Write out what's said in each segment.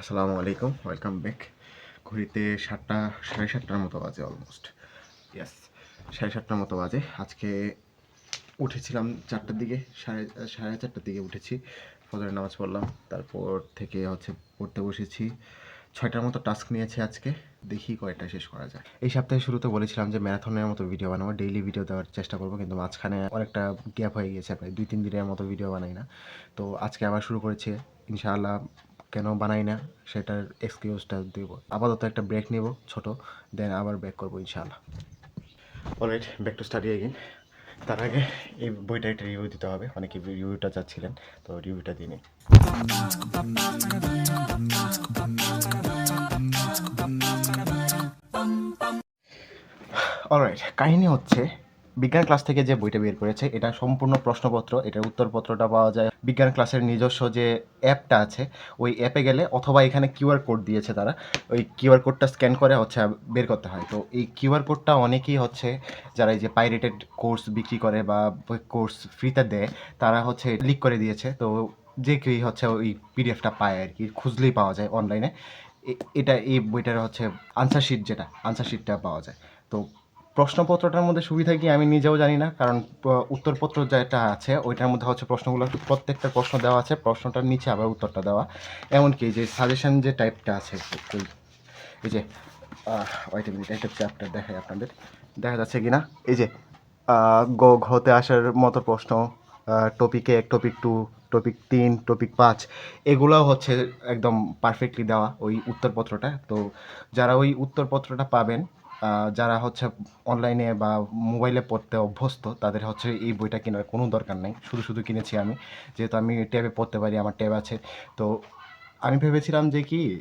আসসালামু আলাইকুম welcome back ঘড়িতে সাতটা, সাড়ে সাতটার মতো বাজে অলমোস্ট ইয়াস সাড়ে সাতটার মতো বাজে। আজকে উঠেছিলাম চারটার দিকে, সাড়ে সাড়ে চারটার দিকে উঠেছি। ফজরের নামাজ পড়লাম, তারপর থেকে হচ্ছে পড়তে বসেছি। ছয়টার মতো টাস্ক নিয়েছে আজকে, দেখি কয়টা শেষ করা যায়। এই সপ্তাহের শুরুতে বলেছিলাম যে ম্যারাথনের মতো ভিডিও বানাবো ডেইলি ভিডিও দেওয়ার চেষ্টা করব, কিন্তু মাঝখানে অনেকটা গ্যাপ হয়ে গিয়েছে, প্রায় দুই, তিন দিনের মতো ভিডিও বানাই না। তো আজকে আবার শুরু করেছি, ইনশাআল্লাহ কেন বানাই না, সেটার এক্সকিউজটা দেব। আপাতত একটা ব্রেক নেব, ছোট দেন আবার ব্যাক করব ইনশাআল্লাহ। Alright back to study again তার আগে এই বইটা একটা রিভিউ দিতে হবে। অনেকে রিভিউটা চাচ্ছিলেন, তো রিভিউটা দিয়ে নিই অলরাইট কাহিনী হচ্ছে বিজ্ঞান ক্লাস থেকে যে বইটা বের করেছে, এটা সম্পূর্ণ প্রশ্নপত্র, এটার উত্তরপত্রটা পাওয়া যায়। বিজ্ঞান ক্লাসের নিজস্ব যে অ্যাপটা আছে, ওই অ্যাপে গেলে অথবা এখানে কিউআর কোড দিয়েছে তারা, ওই কিউআর কোডটা স্ক্যান করে হচ্ছে বের করতে হয়। তো এই কিউআর কোডটা অনেকেই হচ্ছে, যারা এই যে পাইরেটেড কোর্স বিক্রি করে বা কোর্স ফ্রিতে দেয়, তারা হচ্ছে লিক করে দিয়েছে। তো যে কেউই হচ্ছে ওই পিডিএফটা পায় আর কি, খুঁজলেই পাওয়া যায় অনলাইনে এটা, এই বইটার হচ্ছে আনসার শিট যেটা আনসার শিটটা পাওয়া যায়। তো প্রশ্নপত্রটার মধ্যে সুবিধা কি আমি নিজেও জানি না, কারণ উত্তরপত্র যেটা আছে, ওইটার মধ্যে হচ্ছে প্রশ্নগুলো, প্রত্যেকটা প্রশ্ন দেওয়া আছে, প্রশ্নটার নিচে আবার উত্তরটা দেওয়া। এমনকি যে সাজেশন যে টাইপটা আছে, এই যে ওইটা মিনিট একটা চ্যাপ্টার দেখাই আপনাদের। দেখা যাচ্ছে কি না এই যে গ ঘতে আসার মতো প্রশ্ন টপিকে এক টপিক টু টপিক তিন টপিক পাঁচ, এগুলোও হচ্ছে একদম পারফেক্টলি দেওয়া ওই উত্তরপত্রটা। তো যারা ওই উত্তরপত্রটা পাবেন যারা হচ্ছে অনলাইনে বা মোবাইলে পড়তে অভ্যস্ত, তাদের হচ্ছে এই বইটা কেনার কোনো দরকার নেই। শুধু শুধু কিনেছি আমি। যেহেতু আমি ট্যাবে পড়তে পারি, আমার ট্যাব আছে। তো আমি ভেবেছিলাম যে কি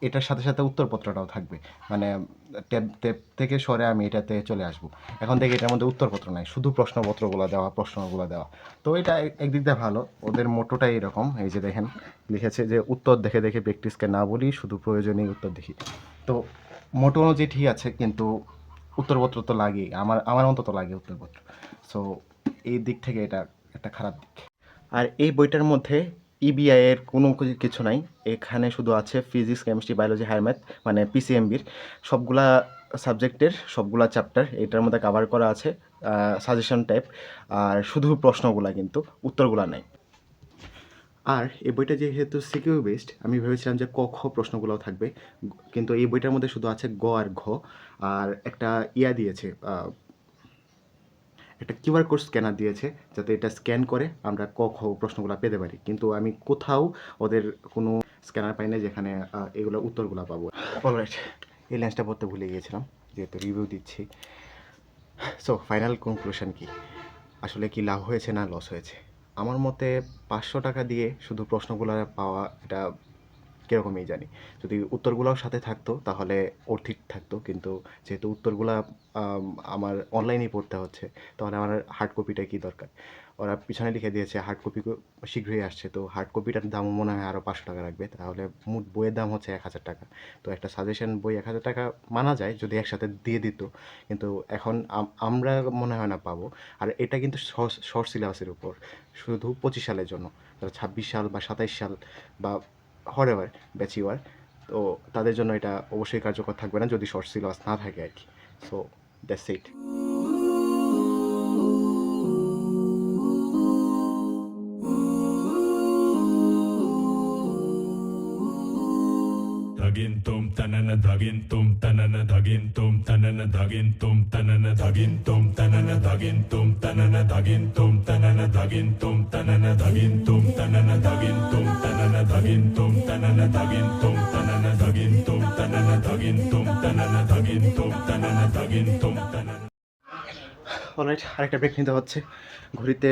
এটার সাথে সাথে উত্তরপত্রটাও থাকবে। মানে ট্যাব ট্যাব থেকে সরে আমি এটাতে চলে আসব। এখন থেকে এটার মধ্যে উত্তরপত্র নাই। শুধু প্রশ্নপত্রগুলো দেওয়া, প্রশ্নগুলো দেওয়া। তো এটা এক- একদিক দিয়ে ভালো। ওদের মোটোটাই এরকম। এই যে দেখেন, লিখেছে যে উত্তর দেখে দেখে প্র্যাকটিসকে না বলি, শুধু প্রয়োজনীয় উত্তর দেখি। তো মোটো অনুযায়ী ঠিক আছে, কিন্তু উত্তরপত্র তো লাগেই। আমার আমার অন্তত লাগে উত্তরপত্র। সো এই দিক থেকে এটা একটা খারাপ দিক। আর এই বইটার মধ্যে ইবিআই এর কোনো কিছু নাই। এখানে শুধু আছে physics chemistry biology higher math মানে পিসিএমবির সবগুলা সাবজেক্টের, সবগুলা চ্যাপ্টার এটার মধ্যে কভার করা আছে সাজেশন টাইপ আর শুধু প্রশ্নগুলা কিন্তু, উত্তরগুলা নাই। আর এই বইটা যেহেতু সিকিউ বেসড আমি ভেবেছিলাম যে ক, খ প্রশ্নগুলোও থাকবে। কিন্তু এই বইটার মধ্যে শুধু আছে গ আর ঘ। আর একটা ইয়া দিয়েছে একটা কিউআর কোড স্ক্যানার দিয়েছে, যাতে এটা স্ক্যান করে আমরা ক, খ প্রশ্নগুলো পেতে পারি। কিন্তু আমি কোথাও ওদের কোনো স্ক্যানার পাই না যেখানে এগুলো উত্তরগুলো পাবো। অলরাইট এই লেন্সটা পড়তে ভুলে গিয়েছিলাম, যেহেতু রিভিউ দিচ্ছি। সো ফাইনাল কনক্লুশন কি? আসলে কি লাভ হয়েছে না লস হয়েছে? আমার মতে পাঁচশো টাকা দিয়ে শুধু প্রশ্নগুলো পাওয়া এটা কীরকমই জানি। যদি উত্তরগুলোও সাথে থাকতো, তাহলে অর্থিক থাকতো। কিন্তু যেহেতু উত্তরগুলা আমার অনলাইনেই পড়তে হচ্ছে, তাহলে আমার হার্ড কপিটা কি দরকার? ওরা পিছনে লিখে দিয়েছে হার্ড কপি শীঘ্রই আসছে। তো হার্ড কপিটার দামও মনে হয় আরও পাঁচশো টাকা রাখবে তাহলে মোট বইয়ের দাম হচ্ছে এক হাজার টাকা। তো একটা সাজেশন বই এক হাজার টাকা মানা যায়, যদি একসাথে দিয়ে দিত। কিন্তু এখন আমরা মনে হয় না পাবো। আর এটা কিন্তু শর্ট সিলেবাসের উপর। শুধু পঁচিশ সালের জন্য। যারা ছাব্বিশ সাল বা সাতাইশ সাল বা ব্যাচ ইউয়ার তো তাদের জন্য এটা অবশ্যই কার্যকর থাকবে না, যদি শর্ট সিলেবাস না থাকে আর কি। So that's it tum tanana dagin tum tanana dagin tum tanana dagin tum tanana dagin tum tanana dagin tum tanana dagin tum tanana dagin tum tanana dagin tum tanana dagin tum tanana dagin tum tanana dagin tum tanana dagin tum tanana dagin tum tanana dagin tum tanana dagin tum tanana alright আরেকটা break নিতে হচ্ছে ঘড়িতে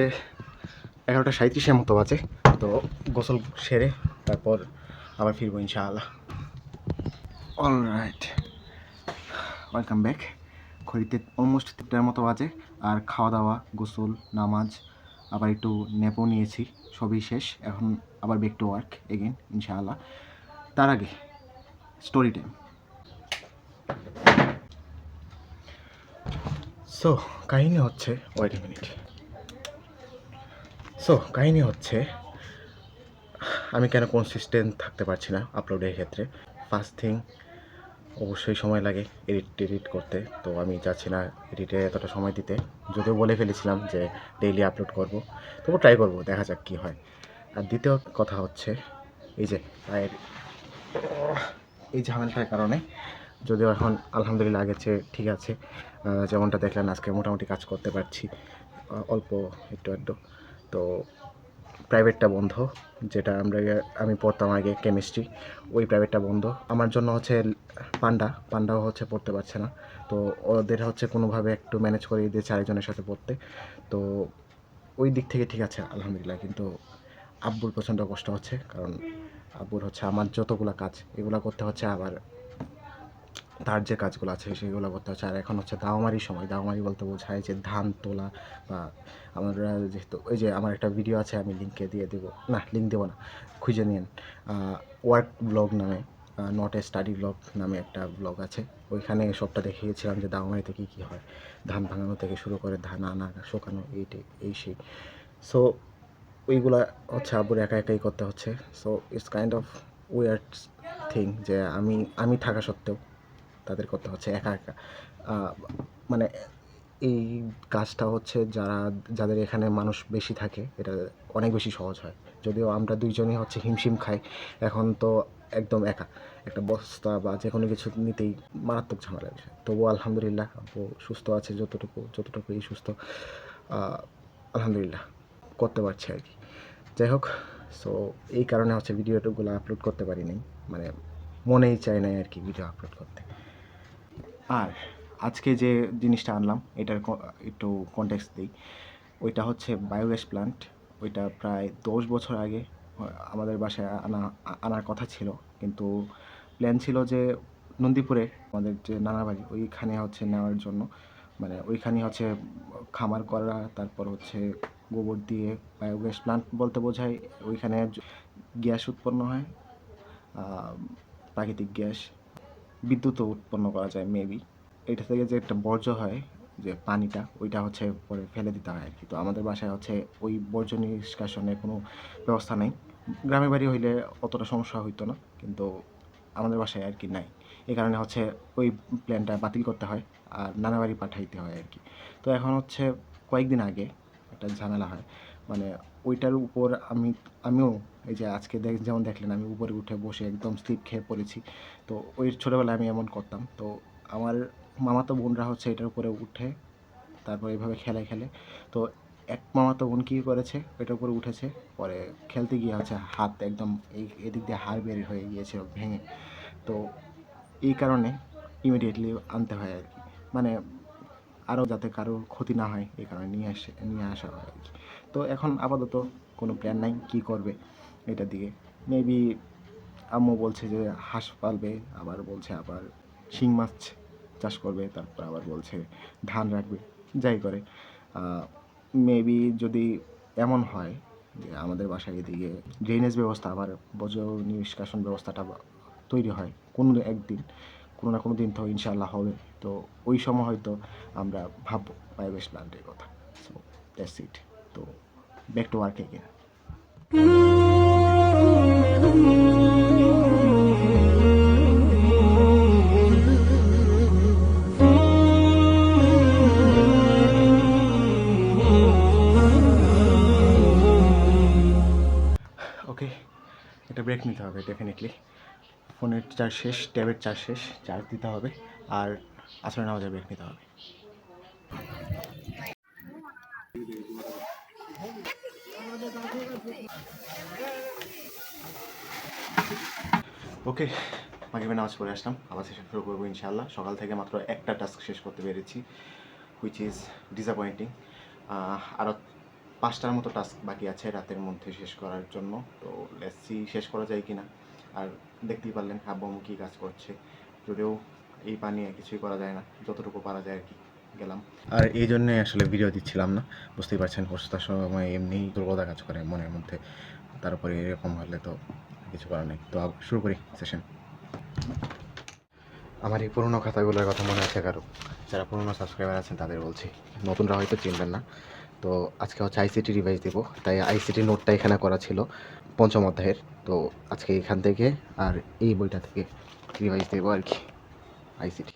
এগারোটা সাঁত্রিশের মতো বাজে তো গোসল সেরে তারপর আবার ফিরবো ইনশাআল্লাহ অলরাইট ওয়েলকাম ব্যাক ঘড়িতে অলমোস্ট তিনটার মতো বাজে। আর খাওয়া দাওয়া গোসল, নামাজ, আবার একটু নেপও নিয়েছি। সবই শেষ। এখন আবার ব্যাক টু ওয়ার্ক এগেন ইনশাআল্লাহ। তার আগে স্টোরি টাইম সো কাহিনী হচ্ছে ওয়েট মিনিট সো কাহিনী হচ্ছে, আমি কেন কনসিস্টেন্ট থাকতে পারছি না আপলোডের ক্ষেত্রে। ফার্স্ট থিং অবশ্যই সময় লাগে এডিট টেডিট করতে। তো আমি চাচ্ছি না এডিটে এতটা সময় দিতে। যদিও বলে ফেলেছিলাম যে ডেইলি আপলোড করব। তবু ট্রাই করব, দেখা যাক কী হয়। আর দ্বিতীয় কথা হচ্ছে, এই যে পায়ের, এই ঝামেলাটার কারণে যদিও এখন আলহামদুলিল্লাহ আগের চেয়ে ঠিক আছে যেমনটা দেখলেন আজকে মোটামুটি কাজ করতে পারছি অল্প একটু একটু তো প্রাইভেটটা বন্ধ, যেটা আমরা আমি পড়তাম আগে কেমিস্ট্রি ওই প্রাইভেটটা বন্ধ। আমার জন্য হচ্ছে পান্ডা, পান্ডাও হচ্ছে পড়তে পারছে না। তো ওদের হচ্ছে কোনোভাবে একটু ম্যানেজ করে দিয়ে চারজনের সাথে পড়তে। তো ওই দিক থেকে ঠিক আছে, আলহামদুলিল্লাহ। কিন্তু আব্বুর প্রচণ্ড কষ্ট হচ্ছে, কারণ আব্বুর হচ্ছে আমার যতগুলো কাজ, এগুলো করতে হচ্ছে আবার তার যে কাজগুলো আছে সেগুলো করতে হচ্ছে। আর এখন হচ্ছে দাওমারির সময়। দাওমারি বলতে বোঝায় যে ধান তোলা বা আমরা যেহেতু ওই যে আমার একটা ভিডিও আছে, আমি লিঙ্কে দিয়ে দেবো। না লিঙ্ক দেবো না, খুঁজে নিন ওয়ার্ক ব্লগ নামে নট এ স্টাডি ব্লগ নামে একটা ব্লগ আছে। ওইখানে সবটা দেখিয়েছিলাম যে দাওমারিতে কী কী হয়। ধান ভাঙানো থেকে শুরু করে ধান আনা, শুকানো এইটাই এই সেই। সো ওইগুলা হচ্ছে আবুর একা একাই করতে হচ্ছে। So it's kind of weird thing যে আমি আমি থাকা সত্ত্বেও তাদের করতে হচ্ছে, একা একা। মানে এই কাজটা হচ্ছে যারা, যাদের এখানে মানুষ বেশি থাকে, এটা অনেক বেশি সহজ হয়। যদিও আমরা দুইজনই হচ্ছে হিমশিম খাই, এখন তো একদম একা। একটা বস্তা বা যে কোনো কিছু নিতেই মারাত্মক ঝামেলা বিষয় তবুও আলহামদুলিল্লাহ আব্বু সুস্থ আছে যতটুকু, যতটুকুই সুস্থ আলহামদুলিল্লাহ করতে পারছি আর কি। যাই হোক সো এই কারণে হচ্ছে ভিডিওগুলো আপলোড করতে পারি নাই মানে মনেই চায় নাই আর কি ভিডিও আপলোড করতে। আর আজকে যে জিনিসটা আনলাম, এটার একটু কনটেক্সট দিই। ওইটা হচ্ছে বায়োগ্যাস প্লান্ট ওইটা প্রায় দশ বছর আগে আমাদের বাসায় আনা আনার কথা ছিল। কিন্তু প্ল্যান ছিল যে নন্দীপুরে আমাদের যে নানা বাড়ি, ওইখানে হচ্ছে নেওয়ার জন্য। মানে ওইখানে হচ্ছে খামার করা, তারপর হচ্ছে গোবর দিয়ে বায়োগ্যাস প্লান্ট বলতে বোঝায়। ওইখানে গ্যাস উৎপন্ন হয় প্রাকৃতিক গ্যাস। বিদ্যুৎও উৎপন্ন করা যায় মেবি এটা থেকে যে একটা বর্জ্য হয়, যে পানিটা, ওইটা হচ্ছে পরে ফেলে দিতে হয় আর কি তো আমাদের বাসায় হচ্ছে ওই বর্জ্য নিষ্কাশনের কোনো ব্যবস্থা নেই। গ্রামে বাড়ি হইলে অতটা সমস্যা হইতো না, কিন্তু আমাদের বাসায় আর কি নাই। এই কারণে হচ্ছে ওই প্ল্যানটা বাতিল করতে হয় আর নানা বাড়ি পাঠাইতে হয় আর কি তো এখন হচ্ছে কয়েকদিন আগে একটা ঝামেলা হয়। মানে ওইটার উপর আমি, আমিও এই যে আজকে দেখ, যেমন দেখলেন আমি উপরে উঠে বসে একদম স্লিপ খেয়ে পড়েছি। তো ওই ছোটোবেলায় আমি এমন করতাম। তো আমার মামাতো বোনরা হচ্ছে এটার উপরে উঠে তারপর এইভাবে খেলে খেলে। তো এক মামাতো বোন কী করেছে? এটার উপরে উঠেছে। পরে খেলতে গিয়ে হচ্ছে হাত একদম এই, এদিক দিয়ে হাড় বের হয়ে গিয়েছে ভেঙে। তো এই কারণে ইমিডিয়েটলি আনতে হয় আর কি। মানে আরও যাতে কারোর ক্ষতি না হয়, এই কারণে নিয়ে আসে, নিয়ে আসা হয় আর কি। তো এখন আপাতত কোনো প্ল্যান নাই, কী করবে এটা দিকে। মেবি আম্মু বলছে যে হাঁস পালবে, আবার বলছে আবার শিং মাছ চাষ করবে, তারপর আবার বলছে ধান রাখবে, যাই করে। মেবি যদি এমন হয় যে আমাদের বাসায় এদিকে ড্রেনেজ ব্যবস্থা, আবার বজ্র নিষ্কাশন ব্যবস্থাটা তৈরি হয় কোনো একদিন, কোনো না কোনো দিন তো ইনশাল্লাহ হবে। তো ওই সময় হয়তো আমরা ভাববো বায়োগ্যাস প্ল্যান্টের কথা। সো দ্যাটস ইট তো back to work again okay এটা ব্রেক নিতে হবে ডেফিনেটলি ফোনের চার্জ শেষ ট্যাবের চার্জ শেষ চার্জ দিতে হবে, আর আসলে নামাজের ব্রেক নিতে হবে। ওকে মাগরিবে নামাজ পড়ে আসলাম। আবার সেশন শুরু করব ইনশাল্লাহ সকাল থেকে মাত্র একটা টাস্ক শেষ করতে পেরেছি হুইচ ইজ ডিসঅ্যাপয়েন্টিং আরও পাঁচটার মতো টাস্ক বাকি আছে রাতের মধ্যে শেষ করার জন্য। তো লেসি শেষ করা যায় কি না আর দেখতেই পারলেন, আব্বু কী কাজ করছে। যদিও এই পানি কিছুই করা যায় না, যতটুকু পারা যায় আর কি। গেলাম। আর এই জন্যে আসলে ভিডিও দিচ্ছিলাম না। বুঝতেই পারছেন অসুস্থার সময় এমনি দুর্বলতা কাজ করে মনের মধ্যে। তারপরে এরকম হলে তো কিছু করার নেই। তো শুরু করি সেশন আমার এই পুরোনো খাতাগুলোর কথা মনে আছে কারও? যারা পুরোনো সাবস্ক্রাইবার আছেন তাদের বলছি নতুনরা হয়তো চিনবেন না। তো আজকে হচ্ছে আইসিটি রিভাইজ দেবো। তাই আইসিটি নোটটা এখানে করা ছিল পঞ্চম অধ্যায়ের। তো আজকে এখান থেকে আর এই বইটা থেকে রিভাইজ দেবো আর কি আইসিটি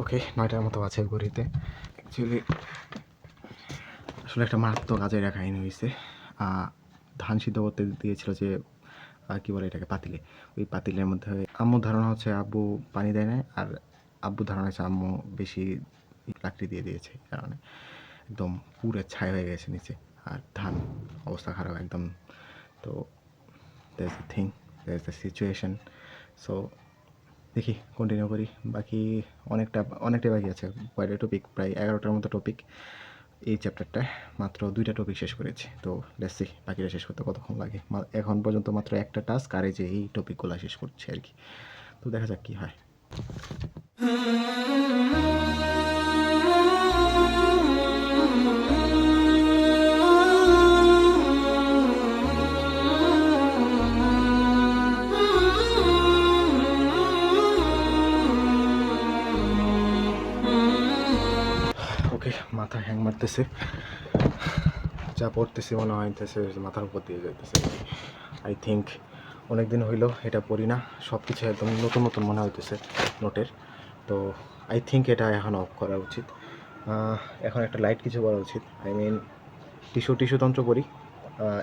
ওকে, নয়টার মতো আছে ঘড়িতে। অ্যাকচুয়ালি আসলে একটা মারাত্মক কাজের কাহিনী হয়েছে ধান সিদ্ধ করতে দিয়েছিল যে কি বলে এটাকে, পাতিলে। ওই পাতিলের মধ্যে আম্মুর ধারণা হচ্ছে আব্বু পানি দেয় না আর আব্বু ধারণা হচ্ছে আম্মু বেশি লাকড়ি দিয়ে দিয়েছে কারণে। একদম পুরো ছাই হয়ে গেছে নিচে, আর ধান অবস্থা খারাপ একদম। তো that's the thing the situation so দেখি কন্টিনিউ করি। বাকি অনেকটা, অনেকটাই বাকি আছে। কয়টা টপিক প্রায় এগারোটার মতো টপিক এই চ্যাপ্টারটায় মাত্র দুইটা টপিক শেষ করেছি। তো লেসি বাকিটা শেষ করতে কতক্ষণ লাগে? এখন পর্যন্ত মাত্র একটা টাস্ক আর এই যে এই টপিকগুলো শেষ করছে আর কি। তো দেখা যাক কী হয়। মারতেছে। যা পড়তেছি মনে হইতেছে মাথার উপর দিয়ে যাইতেছে। আই থিঙ্ক অনেক দিন হইল এটা পড়ি না সব কিছু একদম নতুন নতুন মনে হইতেছে নোটের। তো আই থিঙ্ক এটা এখন অফ করা উচিত। এখন একটা লাইট কিছু করা উচিত। আই মিন টিস্যু টিস্যু তন্ত্র করি।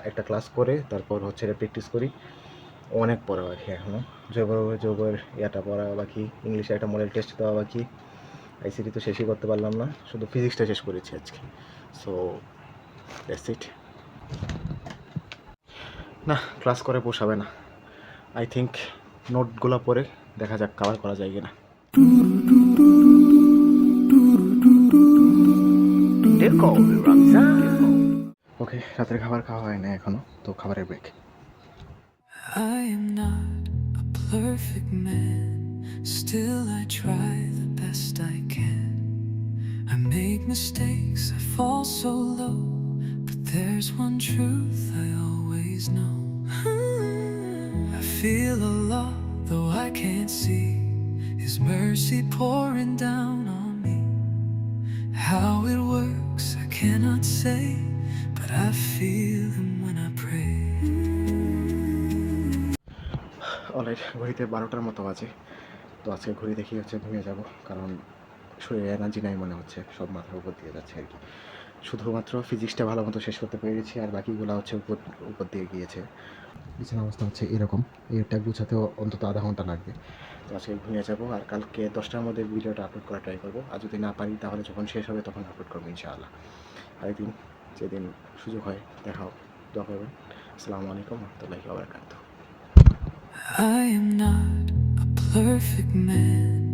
একটা ক্লাস করে, তারপর হচ্ছে এটা প্র্যাকটিস করি। অনেক পড়া বাকি এখনও জৈব জৈবের ইয়াটা পড়া বাকি ইংলিশে একটা মডেল টেস্ট দেওয়া বাকি। আইসিটি তো শেষই করতে পারলাম না শুধু ফিজিক্সটা শেষ করেছি আজকে। সো দ্যাটস ইট না ক্লাস করে পোষাবে না। আই থিঙ্ক নোটগুলো পরে দেখা যাক কাভার করা যায় কিনা। ওকে রাতের খাবার খাওয়া হয় না এখনও তো খাবারের break I am not a perfect man, still I try the best I can. I make mistakes, I fall so low, but there's one truth I always know. I feel a lot, though I can't see His mercy pouring down on me. How it works, I cannot say, but I feel Him when I pray. Alright ঘড়িতে বারোটার মতো বাজে তো আজকে ঘুরে দেখি হচ্ছে ঘুমিয়ে যাব, কারণ শরীরে এনার্জি নাই মনে হচ্ছে, সব মাথার উপর দিয়ে যাচ্ছে আর কি। শুধুমাত্র ফিজিক্সটা ভালো মতো শেষ করতে পেরেছি, আর বাকিগুলো হচ্ছে উপর উপর দিয়ে গিয়েছে। বিছানা অবস্থা হচ্ছে এরকম এটা গুছাতেও অন্তত আধা ঘণ্টা লাগবে। তো আজকে ঘুমিয়ে যাব, আর কালকে দশটার মধ্যে ভিডিওটা আপলোড করা ট্রাই করব। আর যদি না পারি, তাহলে যখন শেষ হবে তখন আপলোড করব ইনশাআল্লাহ। আরেকদিন যেদিন সুযোগ হয় দেখাও দোয়া করবেন। আসসালামু আলাইকুম রহমতুল্লাহি ওবরাকাতুহ I am not perfect man,